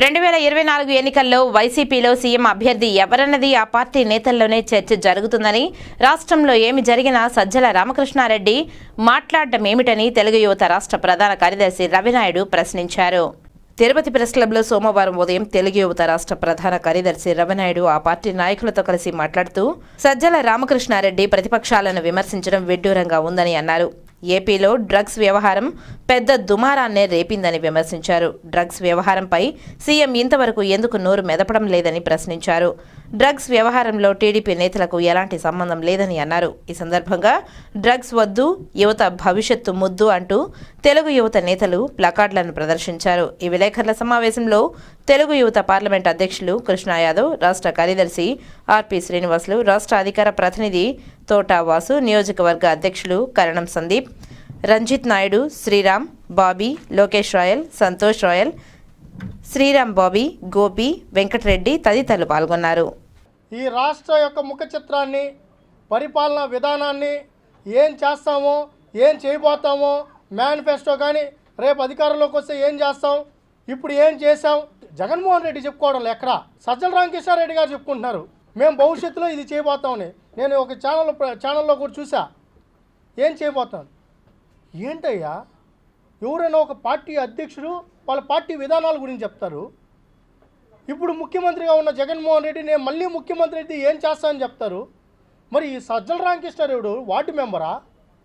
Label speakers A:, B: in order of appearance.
A: రెండు వేల ఇరవై నాలుగు ఎన్నికల్లో వైసీపీలో సీఎం అభ్యర్థి ఎవరన్నది ఆ పార్టీ నేతల్లోనే చర్చ జరుగుతుందని రాష్ట్రంలో ఏమి జరిగినా సజ్జల రామకృష్ణారెడ్డి మాట్లాడడం ఏమిటని తెలుగు యువత రాష్ట్ర ప్రధాన కార్యదర్శి రవినాయుడు ప్రశ్నించారు. తిరుపతి ప్రెస్ క్లబ్లో సోమవారం ఉదయం తెలుగు యువత రాష్ట్ర ప్రధాన కార్యదర్శి రవినాయుడు ఆ పార్టీ నాయకులతో కలిసి మాట్లాడుతూ సజ్జల రామకృష్ణారెడ్డి ప్రతిపక్షాలను విమర్శించడం విడ్డూరంగా ఉందని అన్నారు. ఏపీలో డ్రగ్స్ వ్యవహారం పెద్ద దుమారాన్నే రేపిందని విమర్శించారు. డ్రగ్స్ వ్యవహారంపై సీఎం ఇంతవరకు ఎందుకు నోరు మెదపడం లేదని ప్రశ్నించారు. డ్రగ్స్ వ్యవహారంలో టీడీపీ నేతలకు ఎలాంటి సంబంధం లేదని అన్నారు. ఈ సందర్భంగా డ్రగ్స్ వద్దు యువత భవిష్యత్తు ముద్దు అంటూ తెలుగు యువత నేతలు ప్లకార్డులను ప్రదర్శించారు. ఈ విలేకరుల సమావేశంలో తెలుగు యువత పార్లమెంట్ అధ్యక్షులు కృష్ణా యాదవ్ రాష్ట్ర కార్యదర్శి ఆర్పి శ్రీనివాసులు రాష్ట్ర అధికార ప్రతినిధి తోటా వాసు నియోజకవర్గ అధ్యక్షులు కరణం సందీప్ రంజిత్ నాయుడు శ్రీరామ్ బాబీ లోకేష్ రాయల్ సంతోష్ రాయల్ శ్రీరామ్ బాబీ గోపి వెంకటరెడ్డి తదితరులు పాల్గొన్నారు.
B: ఈ రాష్ట్ర యొక్క ముఖ చిత్రాన్ని పరిపాలనా విధానాన్ని ఏం చేస్తామో ఏం చేయబోతామో మేనిఫెస్టో కానీ రేపు అధికారంలోకి వస్తే ఏం చేస్తాం ఇప్పుడు ఏం చేసాం జగన్మోహన్ రెడ్డి చెప్పుకోవడం ఎక్కడ సజ్జల రామకృష్ణారెడ్డి గారు చెప్పుకుంటున్నారు. మేము భవిష్యత్తులో ఇది చేయబోతామని. నేను ఒక ఛానల్ ఛానల్లో కూడా చూసా. ఏం చేయబోతాం? ఏంటయ్యా? ఎవరైనా ఒక పార్టీ అధ్యక్షుడు వాళ్ళ పార్టీ విధానాల గురించి చెప్తారు. ఇప్పుడు ముఖ్యమంత్రిగా ఉన్న జగన్మోహన్ రెడ్డి నేను మళ్ళీ ముఖ్యమంత్రి అయితే ఏం చేస్తానని చెప్తారు? మరి ఈ సజ్జల రామకృష్ణారావుడు వార్డు మెంబరా?